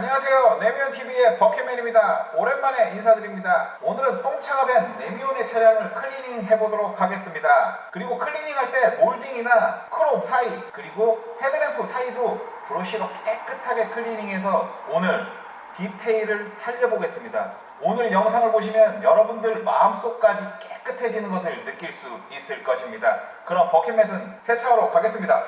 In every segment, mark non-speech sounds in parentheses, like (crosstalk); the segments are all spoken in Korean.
안녕하세요. 네미온TV의 버켓맨입니다. 오랜만에 인사드립니다. 오늘은 똥차가 된 네미온의 차량을 클리닝 해보도록 하겠습니다. 그리고 클리닝할 때 몰딩이나 크롬 사이, 그리고 헤드램프 사이도 브러쉬로 깨끗하게 클리닝해서 오늘 디테일을 살려보겠습니다. 오늘 영상을 보시면 여러분들 마음속까지 깨끗해지는 것을 느낄 수 있을 것입니다. 그럼 버켓맨은 세차하러 가겠습니다.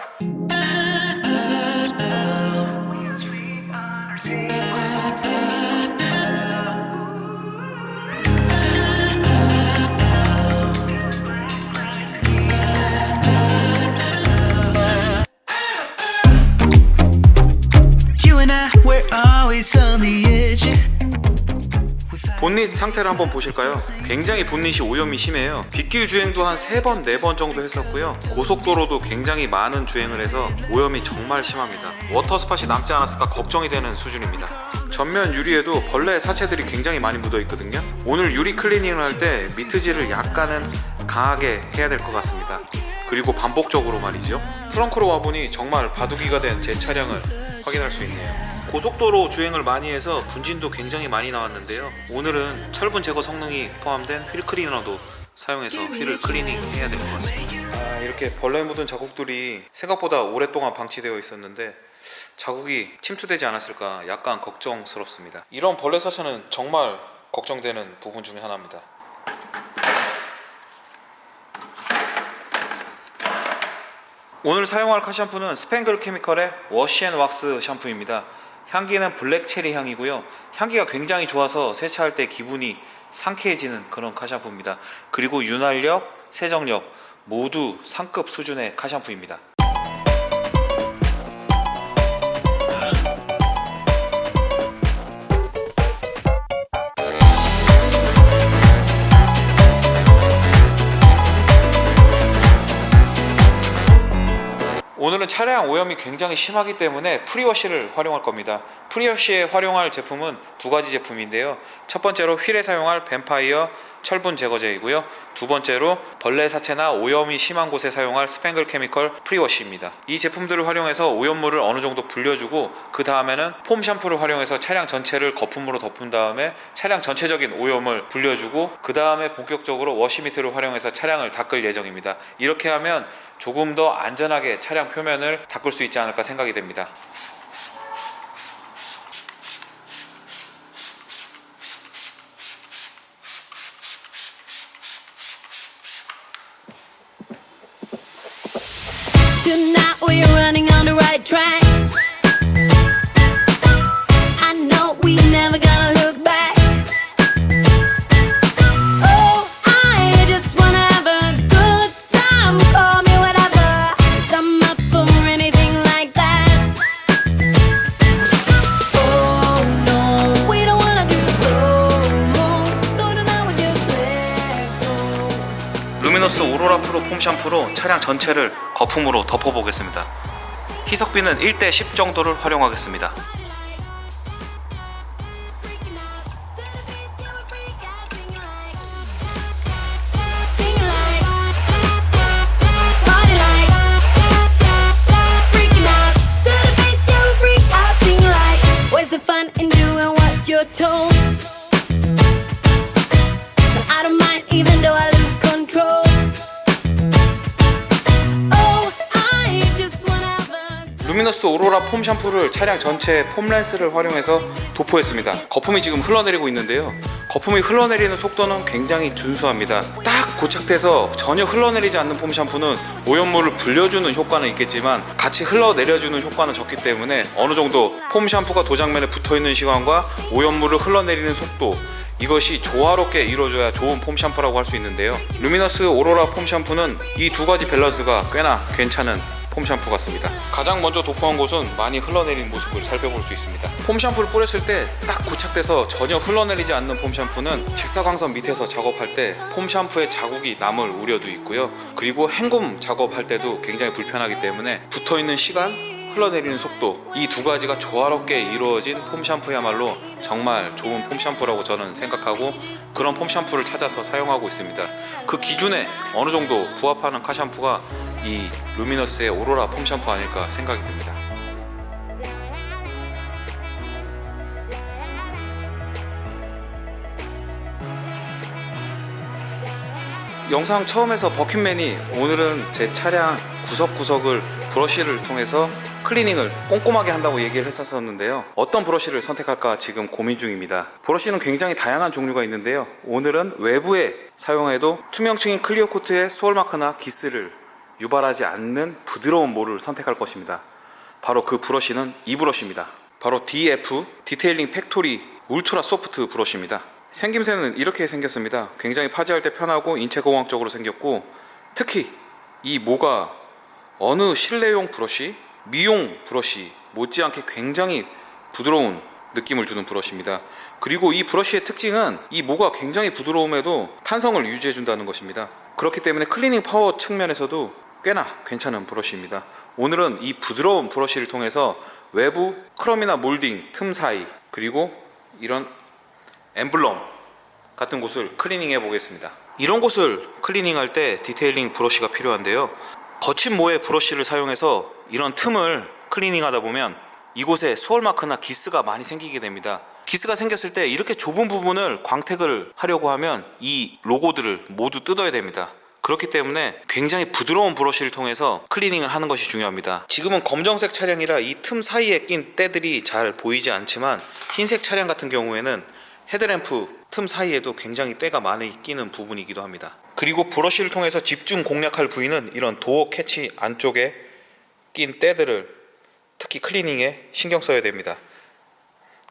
본닛 상태를 한번 보실까요? 굉장히 본닛이 오염이 심해요. 빗길 주행도 한 3번, 4번 정도 했었고요. 고속도로도 굉장히 많은 주행을 해서 오염이 정말 심합니다. 워터 스팟이 남지 않았을까 걱정이 되는 수준입니다. 전면 유리에도 벌레 사체들이 굉장히 많이 묻어 있거든요. 오늘 유리 클리닝을 할 때 미트질을 약간은 강하게 해야 될 것 같습니다. 그리고 반복적으로 말이죠. 트렁크로 와보니 정말 바둑이가 된 제 차량을 확인할 수 있네요. 고속도로 주행을 많이 해서 분진도 굉장히 많이 나왔는데요. 오늘은 철분 제거 성능이 포함된 휠 클리너도 사용해서 휠을 클리닝 해야 될 것 같습니다. 아, 이렇게 벌레 묻은 자국들이 생각보다 오랫동안 방치되어 있었는데 자국이 침투되지 않았을까 약간 걱정스럽습니다. 이런 벌레 사체는 정말 걱정되는 부분 중에 하나입니다. 오늘 사용할 카 샴푸는 스팽글 케미컬의 워시앤왁스 샴푸입니다. 향기는 블랙 체리 향이고요. 향기가 굉장히 좋아서 세차할 때 기분이 상쾌해지는 그런 카 샴푸입니다. 그리고 윤활력, 세정력 모두 상급 수준의 카 샴푸입니다. 오늘은 차량 오염이 굉장히 심하기 때문에 프리워시를 활용할 겁니다. 프리워시에 활용할 제품은 두 가지 제품인데요. 첫 번째로 휠에 사용할 뱀파이어 철분 제거제이고요. 두 번째로 벌레 사체나 오염이 심한 곳에 사용할 스팽글 케미컬 프리워시입니다. 이 제품들을 활용해서 오염물을 어느 정도 불려주고 그 다음에는 폼 샴푸를 활용해서 차량 전체를 거품으로 덮은 다음에 차량 전체적인 오염을 불려주고 그 다음에 본격적으로 워시미트를 활용해서 차량을 닦을 예정입니다. 이렇게 하면 조금 더 안전하게 차량 표면을 닦을 수 있지 않을까 생각이 됩니다. Oh. Oh 샴푸로 차량 전체를 거품으로 덮어보겠습니다. 희석비는 1대 10 정도를 활용하겠습니다. 루미너스 오로라 폼 샴푸를 차량 전체에 폼 렌스를 활용해서 도포했습니다. 거품이 지금 흘러내리고 있는데요. 거품이 흘러내리는 속도는 굉장히 준수합니다. 딱 고착돼서 전혀 흘러내리지 않는 폼 샴푸는 오염물을 불려주는 효과는 있겠지만 같이 흘러내려주는 효과는 적기 때문에 어느 정도 폼 샴푸가 도장면에 붙어 있는 시간과 오염물을 흘러내리는 속도 이것이 조화롭게 이루어져야 좋은 폼 샴푸라고 할 수 있는데요. 루미너스 오로라 폼 샴푸는 이 두 가지 밸런스가 꽤나 괜찮은 폼 샴푸 같습니다. 가장 먼저 도포한 곳은 많이 흘러내린 모습을 살펴볼 수 있습니다. 폼 샴푸를 뿌렸을 때 딱 고착돼서 전혀 흘러내리지 않는 폼 샴푸는 직사광선 밑에서 작업할 때 폼 샴푸의 자국이 남을 우려도 있고요. 그리고 헹굼 작업할 때도 굉장히 불편하기 때문에 붙어 있는 시간 흘러내리는 속도 이 두 가지가 조화롭게 이루어진 폼 샴푸야말로 정말 좋은 폼 샴푸라고 저는 생각하고 그런 폼 샴푸를 찾아서 사용하고 있습니다. 그 기준에 어느 정도 부합하는 카 샴푸가 이 루미너스의 오로라 폼 샴푸 아닐까 생각이 듭니다. 영상 처음에서 버킷맨이 오늘은 제 차량 구석구석을 브러쉬를 통해서 클리닝을 꼼꼼하게 한다고 얘기를 했었었는데요. 어떤 브러쉬를 선택할까 지금 고민 중입니다. 브러쉬는 굉장히 다양한 종류가 있는데요. 오늘은 외부에 사용해도 투명층인 클리어 코트의 소울마크나 기스를 유발하지 않는 부드러운 모를 선택할 것입니다. 바로 그 브러쉬는 이 브러쉬입니다. 바로 DF 디테일링 팩토리 울트라 소프트 브러쉬입니다. 생김새는 이렇게 생겼습니다. 굉장히 파지할 때 편하고 인체 공학적으로 생겼고 특히 이 모가 어느 실내용 브러쉬, 미용 브러쉬 못지않게 굉장히 부드러운 느낌을 주는 브러쉬입니다. 그리고 이 브러쉬의 특징은 이 모가 굉장히 부드러움에도 탄성을 유지해 준다는 것입니다. 그렇기 때문에 클리닝 파워 측면에서도 꽤나 괜찮은 브러쉬입니다. 오늘은 이 부드러운 브러쉬를 통해서 외부 크롬이나 몰딩 틈 사이 그리고 이런 엠블럼 같은 곳을 클리닝 해 보겠습니다. 이런 곳을 클리닝 할 때 디테일링 브러쉬가 필요한데요. 거친 모의 브러쉬를 사용해서 이런 틈을 클리닝 하다 보면 이곳에 수월 마크나 기스가 많이 생기게 됩니다. 기스가 생겼을 때 이렇게 좁은 부분을 광택을 하려고 하면 이 로고들을 모두 뜯어야 됩니다. 그렇기 때문에 굉장히 부드러운 브러쉬를 통해서 클리닝을 하는 것이 중요합니다. 지금은 검정색 차량이라 이 틈 사이에 낀 때들이 잘 보이지 않지만 흰색 차량 같은 경우에는 헤드램프 틈 사이에도 굉장히 때가 많이 끼는 부분이기도 합니다. 그리고 브러쉬를 통해서 집중 공략할 부위는 이런 도어 캐치 안쪽에 낀 때들을 특히 클리닝에 신경 써야 됩니다.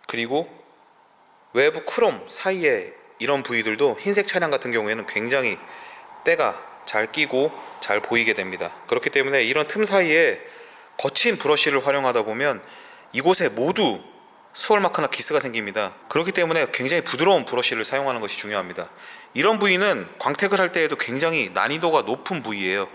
그리고 외부 크롬 사이에 이런 부위들도 흰색 차량 같은 경우에는 굉장히 때가 잘 끼고 잘 보이게 됩니다. 그렇기 때문에 이런 틈 사이에 거친 브러쉬를 활용하다 보면 이곳에 모두 수월 마크나 기스가 생깁니다. 그렇기 때문에 굉장히 부드러운 브러쉬를 사용하는 것이 중요합니다. 이런 부위는 광택을 할 때에도 굉장히 난이도가 높은 부위예요.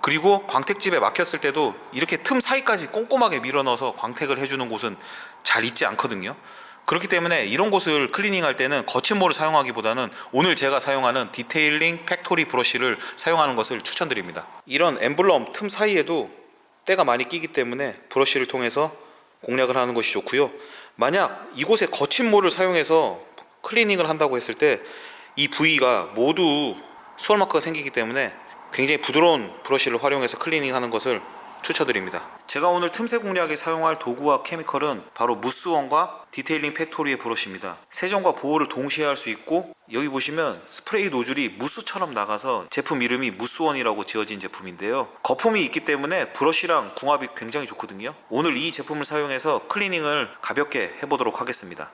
그리고 광택집에 막혔을 때도 이렇게 틈 사이까지 꼼꼼하게 밀어 넣어서 광택을 해주는 곳은 잘 있지 않거든요. 그렇기 때문에 이런 곳을 클리닝할 때는 거친 모를 사용하기보다는 오늘 제가 사용하는 디테일링 팩토리 브러쉬를 사용하는 것을 추천드립니다. 이런 엠블럼 틈 사이에도 때가 많이 끼기 때문에 브러쉬를 통해서 공략을 하는 것이 좋고요. 만약 이곳에 거친 모를 사용해서 클리닝을 한다고 했을 때 이 부위가 모두 수월 마크가 생기기 때문에 굉장히 부드러운 브러쉬를 활용해서 클리닝하는 것을 추천드립니다. 제가 오늘 틈새 공략에 사용할 도구와 케미컬은 바로 무스원과 디테일링 팩토리의 브러쉬입니다. 세정과 보호를 동시에 할 수 있고 여기 보시면 스프레이 노즐이 무스처럼 나가서 제품 이름이 무스원이라고 지어진 제품인데요. 거품이 있기 때문에 브러쉬랑 궁합이 굉장히 좋거든요. 오늘 이 제품을 사용해서 클리닝을 가볍게 해보도록 하겠습니다.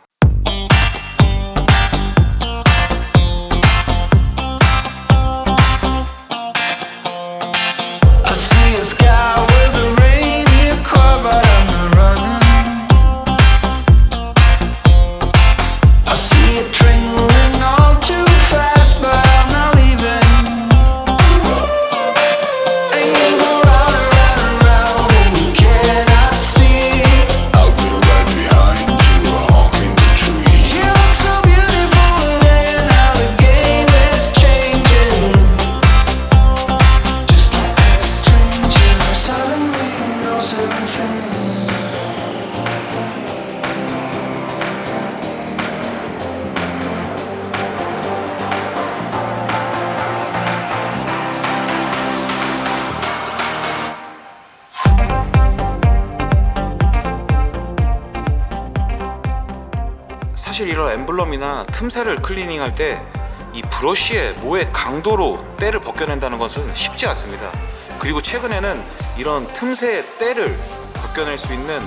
이런 엠블럼이나 틈새를 클리닝할 때 이 브러쉬의 모의 강도로 때를 벗겨낸다는 것은 쉽지 않습니다. 그리고 최근에는 이런 틈새의 때를 벗겨낼 수 있는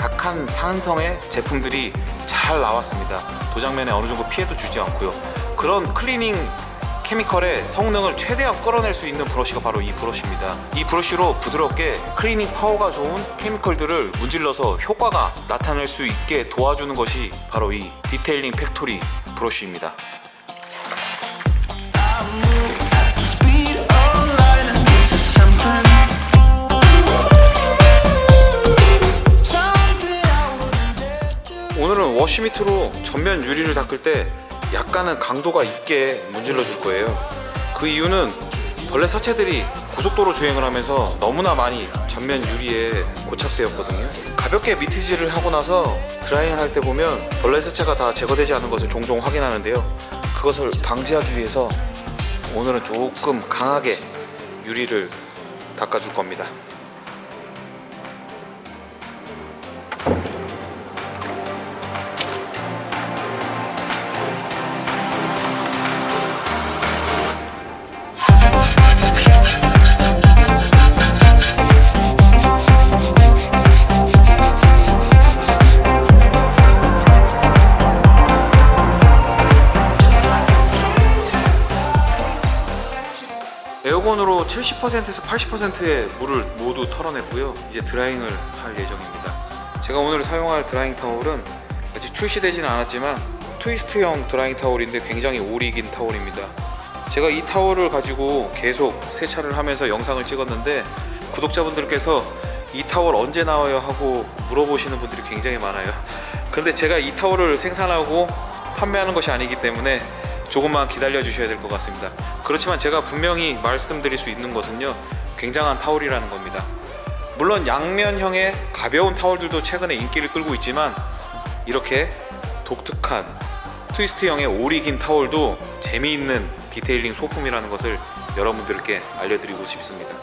약한 산성의 제품들이 잘 나왔습니다. 도장면에 어느 정도 피해도 주지 않고요. 그런 클리닝 케미컬의 성능을 최대한 끌어낼 수 있는 브러쉬가 바로 이 브러쉬입니다. 이 브러쉬로 부드럽게 클리닝 파워가 좋은 케미컬들을 문질러서 효과가 나타낼 수 있게 도와주는 것이 바로 이 디테일링 팩토리 브러쉬입니다. 오늘은 워시 미트로 전면 유리를 닦을 때 약간은 강도가 있게 문질러 줄 거예요. 그 이유는 벌레 사체들이 고속도로 주행을 하면서 너무나 많이 전면 유리에 고착되었거든요. 가볍게 미트질을 하고 나서 드라이잉을 할 때 보면 벌레 사체가 다 제거되지 않은 것을 종종 확인하는데요. 그것을 방지하기 위해서 오늘은 조금 강하게 유리를 닦아줄 겁니다. 70%에서 80%의 물을 모두 털어냈고요. 이제 드라잉을 할 예정입니다. 제가 오늘 사용할 드라잉 타올은 아직 출시되지는 않았지만 트위스트형 드라잉 타올인데 굉장히 오래 긴 타올입니다. 제가 이 타올을 가지고 계속 세차를 하면서 영상을 찍었는데 구독자분들께서 이 타월 언제 나와요 하고 물어보시는 분들이 굉장히 많아요. (laughs) 그런데 제가 이 타월을 생산하고 판매하는 것이 아니기 때문에 조금만 기다려 주셔야 될 것 같습니다. 그렇지만 제가 분명히 말씀드릴 수 있는 것은요, 굉장한 타월이라는 겁니다. 물론 양면형의 가벼운 타월들도 최근에 인기를 끌고 있지만 이렇게 독특한 트위스트형의 오리 긴 타월도 재미있는 디테일링 소품이라는 것을 여러분들께 알려드리고 싶습니다.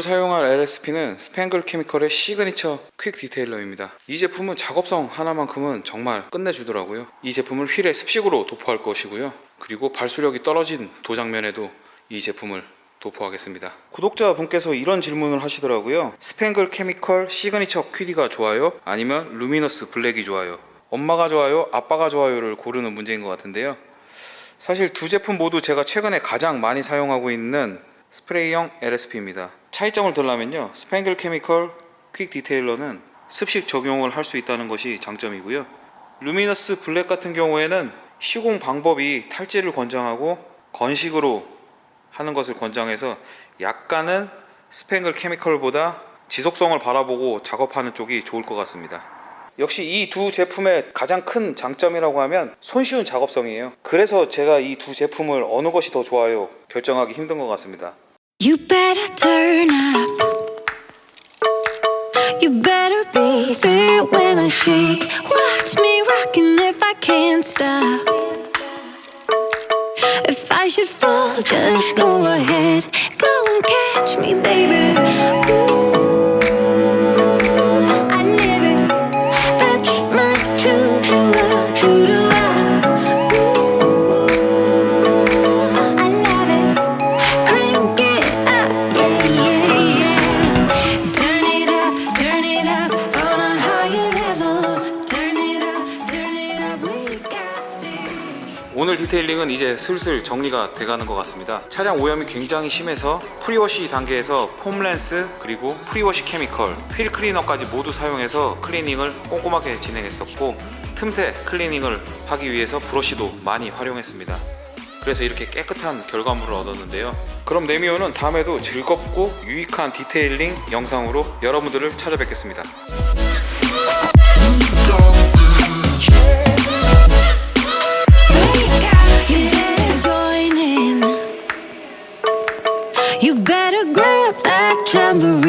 오늘 사용할 LSP는 스팽글 케미컬의 시그니처 퀵 디테일러입니다. 이 제품은 작업성 하나만큼은 정말 끝내주더라고요. 이 제품을 휠에 습식으로 도포할 것이고요. 그리고 발수력이 떨어진 도장면에도 이 제품을 도포하겠습니다. 구독자분께서 이런 질문을 하시더라고요. 스팽글 케미컬 시그니처 퀴디가 좋아요? 아니면 루미너스 블랙이 좋아요? 엄마가 좋아요? 아빠가 좋아요를 고르는 문제인 것 같은데요. 사실 두 제품 모두 제가 최근에 가장 많이 사용하고 있는 스프레이형 LSP입니다. 차이점을 들라면요. 스팽글 케미컬 퀵 디테일러는 습식 적용을 할 수 있다는 것이 장점이고요. 루미너스 블랙 같은 경우에는 시공 방법이 탈지를 권장하고 건식으로 하는 것을 권장해서 약간은 스팽글 케미컬보다 지속성을 바라보고 작업하는 쪽이 좋을 것 같습니다. 역시 이 두 제품의 가장 큰 장점이라고 하면 손쉬운 작업성이에요. 그래서 제가 이 두 제품을 어느 것이 더 좋아요 결정하기 힘든 것 같습니다. You better turn up. You better be there when I shake. Watch me rocking if I can't stop. If I should fall, just go ahead. Go and catch me, baby. 디테일링은 이제 슬슬 정리가 돼가는 것 같습니다. 차량 오염이 굉장히 심해서 프리워시 단계에서 폼랜스 그리고 프리워시 케미컬, 휠 클리너까지 모두 사용해서 클리닝을 꼼꼼하게 진행했었고 틈새 클리닝을 하기 위해서 브러쉬도 많이 활용했습니다. 그래서 이렇게 깨끗한 결과물을 얻었는데요. 그럼 네미오는 다음에도 즐겁고 유익한 디테일링 영상으로 여러분들을 찾아뵙겠습니다. tremble